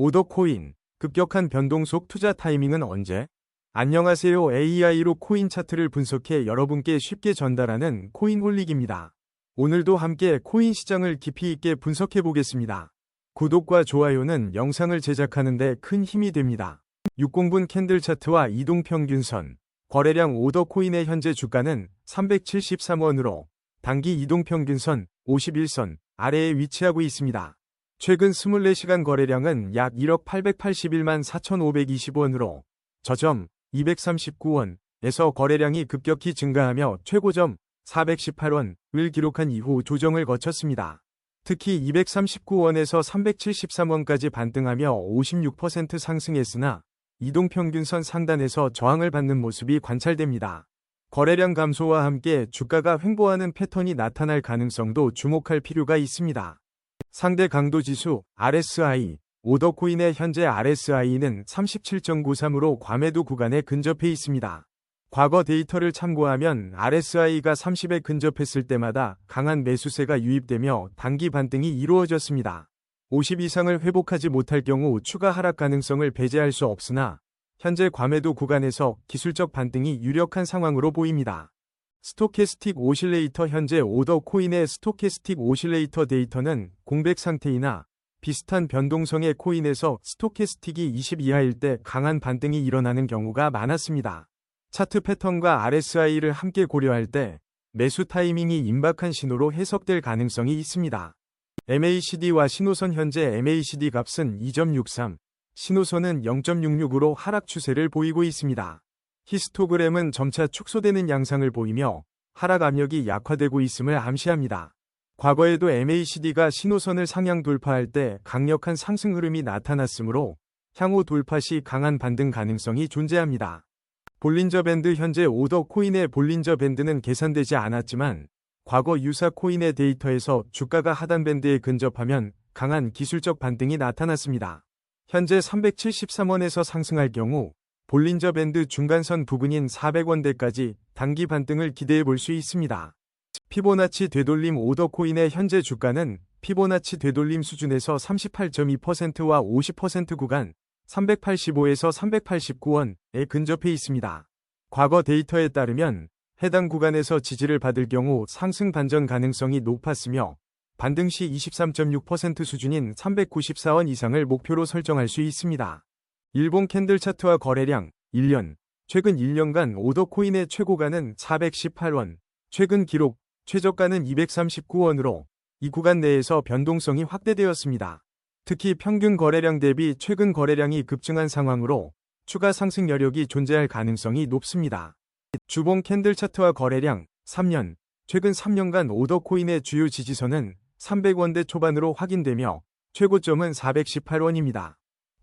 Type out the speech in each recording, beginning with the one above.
오더코인, 급격한 변동 속 투자 타이밍은 언제? 안녕하세요. AI로 코인 차트를 분석해 여러분께 쉽게 전달하는 코인홀릭입니다. 오늘도 함께 코인 시장을 깊이 있게 분석해 보겠습니다. 구독과 좋아요는 영상을 제작하는데 큰 힘이 됩니다. 60분 캔들 차트와 이동평균선, 거래량 오더코인의 현재 주가는 373원으로 단기 이동평균선 51선 아래에 위치하고 있습니다. 최근 24시간 거래량은 약 1억 881만 4,520원으로 저점 239원에서 거래량이 급격히 증가하며 최고점 418원을 기록한 이후 조정을 거쳤습니다. 특히 239원에서 373원까지 반등하며 56% 상승했으나 이동평균선 상단에서 저항을 받는 모습이 관찰됩니다. 거래량 감소와 함께 주가가 횡보하는 패턴이 나타날 가능성도 주목할 필요가 있습니다. 상대 강도 지수 RSI 오더코인의 현재 RSI는 37.93으로 과매도 구간에 근접해 있습니다. 과거 데이터를 참고하면 RSI가 30에 근접했을 때마다 강한 매수세가 유입되며 단기 반등이 이루어졌습니다. 50 이상을 회복하지 못할 경우 추가 하락 가능성을 배제할 수 없으나 현재 과매도 구간에서 기술적 반등이 유력한 상황으로 보입니다. 스토캐스틱 오실레이터 현재 오더 코인의 스토캐스틱 오실레이터 데이터는 공백 상태이나 비슷한 변동성의 코인에서 스토캐스틱이 20 이하일 때 강한 반등이 일어나는 경우가 많았습니다. 차트 패턴과 RSI를 함께 고려할 때 매수 타이밍이 임박한 신호로 해석될 가능성이 있습니다. MACD와 신호선 현재 MACD 값은 2.63, 신호선은 0.66으로 하락 추세를 보이고 있습니다. 히스토그램은 점차 축소되는 양상을 보이며 하락 압력이 약화되고 있음을 암시합니다. 과거에도 MACD가 신호선을 상향 돌파할 때 강력한 상승 흐름이 나타났으므로 향후 돌파 시 강한 반등 가능성이 존재합니다. 볼린저 밴드 현재 오더 코인의 볼린저 밴드는 계산되지 않았지만 과거 유사 코인의 데이터에서 주가가 하단 밴드에 근접하면 강한 기술적 반등이 나타났습니다. 현재 373원에서 상승할 경우 볼린저 밴드 중간선 부근인 400원대까지 단기 반등을 기대해 볼 수 있습니다. 피보나치 되돌림 오더 코인의 현재 주가는 피보나치 되돌림 수준에서 38.2%와 50% 구간 385에서 389원에 근접해 있습니다. 과거 데이터에 따르면 해당 구간에서 지지를 받을 경우 상승 반전 가능성이 높았으며 반등 시 23.6% 수준인 394원 이상을 목표로 설정할 수 있습니다. 일본 캔들 차트와 거래량 1년 최근 1년간 오더 코인의 최고가는 418원, 최근 기록 최저가는 239원으로 이 구간 내에서 변동성이 확대되었습니다. 특히 평균 거래량 대비 최근 거래량이 급증한 상황으로 추가 상승 여력이 존재할 가능성이 높습니다. 주봉 캔들 차트와 거래량 3년 최근 3년간 오더 코인의 주요 지지선은 300원대 초반으로 확인되며 최고점은 418원입니다.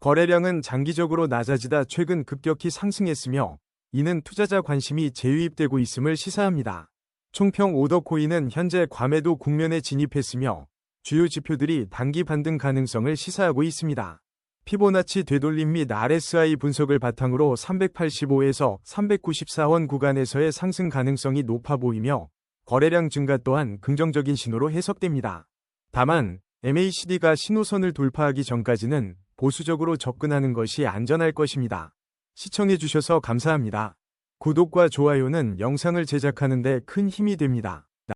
거래량은 장기적으로 낮아지다 최근 급격히 상승했으며 이는 투자자 관심이 재유입되고 있음을 시사합니다. 총평 오더 코인은 현재 과매도 국면에 진입했으며 주요 지표들이 단기 반등 가능성을 시사하고 있습니다. 피보나치 되돌림 및 RSI 분석을 바탕으로 385에서 394원 구간에서의 상승 가능성이 높아 보이며 거래량 증가 또한 긍정적인 신호로 해석됩니다. 다만 MACD가 신호선을 돌파하기 전까지는 보수적으로 접근하는 것이 안전할 것입니다. 시청해주셔서 감사합니다. 구독과 좋아요는 영상을 제작하는 데 큰 힘이 됩니다.